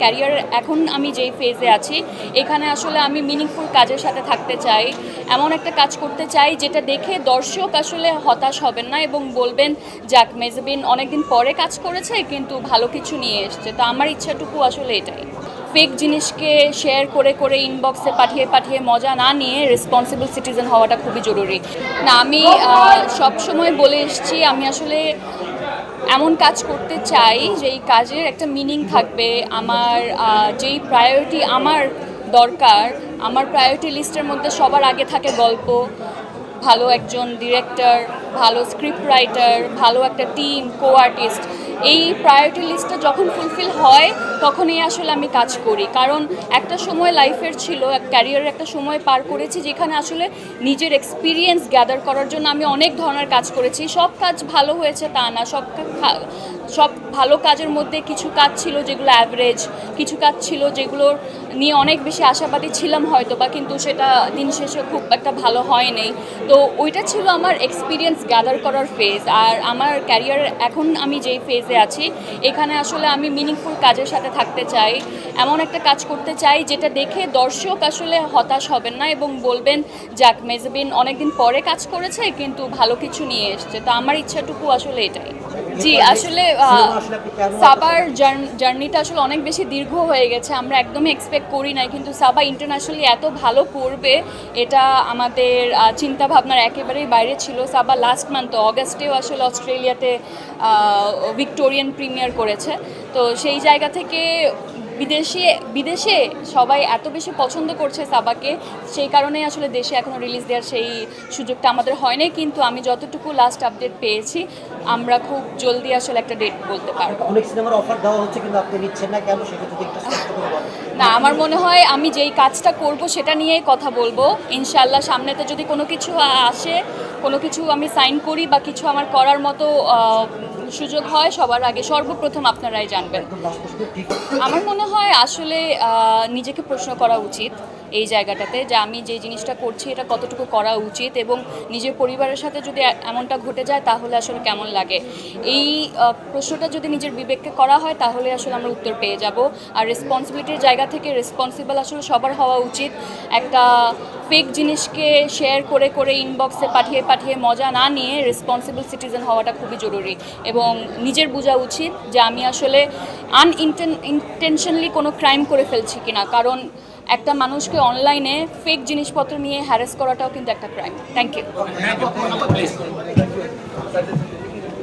Career এখন আমি যেই ফেজে আছি, এখানে আসলে আমি মিনিংফুল কাজের সাথে থাকতে চাই, এমন একটা কাজ করতে চাই যেটা দেখে দর্শক আসলে হতাশ হবেন না এবং বলবেন, যাক, মেজবিন অনেকদিন পরে কাজ করেছে, কিন্তু ভালো কিছু নিয়ে এসছে। তো আমার ইচ্ছাটুকু আসলে এটাই। ফেক জিনিসকে শেয়ার করে করে ইনবক্সে পাঠিয়ে পাঠিয়ে মজা না নিয়ে রেসপন্সিবল সিটিজেন হওয়াটা খুবই জরুরি। না, আমি সবসময় বলে এসেছি, আমি আসলে এমন কাজ করতে চাই যেই কাজের একটা মিনিং থাকবে, আমার যেই প্রায়োরিটি আমার দরকার, আমার প্রায়োরিটি লিস্টের মধ্যে সবার আগে থাকে গল্প, ভালো একজন ডিরেক্টর ভালো স্ক্রিপ্ট রাইটার ভালো একটা টিম কো আর্টিস্ট এই প্রায়োরিটি লিস্টটা যখন ফুলফিল হয়, তখনই আসলে আমি কাজ করি। কারণ একটা সময় লাইফের ছিল ক্যারিয়ারের একটা সময় পার করেছি, যেখানে আসলে নিজের এক্সপিরিয়েন্স গ্যাদার করার জন্য আমি অনেক ধরনের কাজ করেছি। সব কাজ ভালো হয়েছে তা না, সব সব ভালো কাজের মধ্যে কিছু কাজ ছিল যেগুলো অ্যাভারেজ কিছু কাজ ছিল যেগুলোর নিয়ে অনেক বেশি আশাবাদী ছিলাম হয়তো বা, কিন্তু সেটা দিন শেষে খুব একটা ভালো হয় হয়নি। তো ওইটা ছিল আমার এক্সপিরিয়েন্স গ্যাদার করার ফেজ আর আমার ক্যারিয়ার এখন আমি যেই ফেজে আছি। এখানে আসলে আমি মিনিংফুল কাজের সাথে থাকতে চাই। এমন একটা কাজ করতে চাই যেটা দেখে দর্শক আসলে হতাশ হবেন না এবং বলবেন, যাক, মেজবিন অনেকদিন পরে কাজ করেছে, কিন্তু ভালো কিছু নিয়ে এসছে। তো আমার ইচ্ছাটুকু আসলে এটাই। জি, আসলে সাবার জার্নিটা আসলে অনেক বেশি দীর্ঘ হয়ে গেছে। আমরা একদমই এক্সপেক্ট করি নাই, কিন্তু সাবা ইন্টারন্যাশনালি এত ভালো করবে, এটা আমাদের চিন্তা ভাবনার একেবারেই বাইরে ছিল। সাবা লাস্ট মান্থ অগাস্টেও আসলে অস্ট্রেলিয়াতে ভিক্টোরিয়ান প্রিমিয়ার করেছে। তো সেই জায়গা থেকে বিদেশে বিদেশে সবাই এত বেশি পছন্দ করছে সাবাকে সেই কারণে আসলে দেশে এখনও রিলিজ দেওয়ার সেই সুযোগটা আমাদের হয়নি কিন্তু আমি যতটুকু লাস্ট আপডেট পেয়েছি আমরা খুব জলদি আসলে একটা ডেট বলতে পারব। অনেক সিনেমার অফার দেওয়া হচ্ছে কিন্তু আপনি নিচ্ছেন না কেন? সেটা যদি একটু না আমার মনে হয় আমি যেই কাজটা করব সেটা নিয়েই কথা বলব। ইনশাল্লাহ সামনেতে যদি কোনো কিছু আসে কোনো কিছু আমি সাইন করি বা কিছু আমার করার মতো সুযোগ হয়, সবার আগে সর্বপ্রথম আপনারাই জানবেন। আমার মনে হয় আসলে নিজেকে প্রশ্ন করা উচিত এই জায়গাটাতে যে আমি যে জিনিসটা করছি, এটা কতটুকু করা উচিত এবং নিজের পরিবারের সাথে যদি এমনটা ঘটে যায়, তাহলে আসলে কেমন লাগে? এই প্রশ্নটা যদি নিজের বিবেককে করা হয়, তাহলে আসলে আমরা উত্তর পেয়ে যাব। আর রেসপন্সিবিলিটির জায়গা থেকে রেসপন্সিবল আসলে সবার হওয়া উচিত। একটা ফেক জিনিসকে শেয়ার করে করে ইনবক্সে পাঠিয়ে পাঠিয়ে মজা না নিয়ে রেসপন্সিবল সিটিজেন হওয়াটা খুবই জরুরি। এবং নিজের বোঝা উচিত যে আমি আসলে আনইনটেনশনালি কোনো ক্রাইম করে ফেলছি কিনা। কারণ একটা মানুষকে অনলাইনে ফেক জিনিসপত্র নিয়ে হ্যারাস করাটাও কিন্তু একটা ক্রাইম থ্যাংক ইউ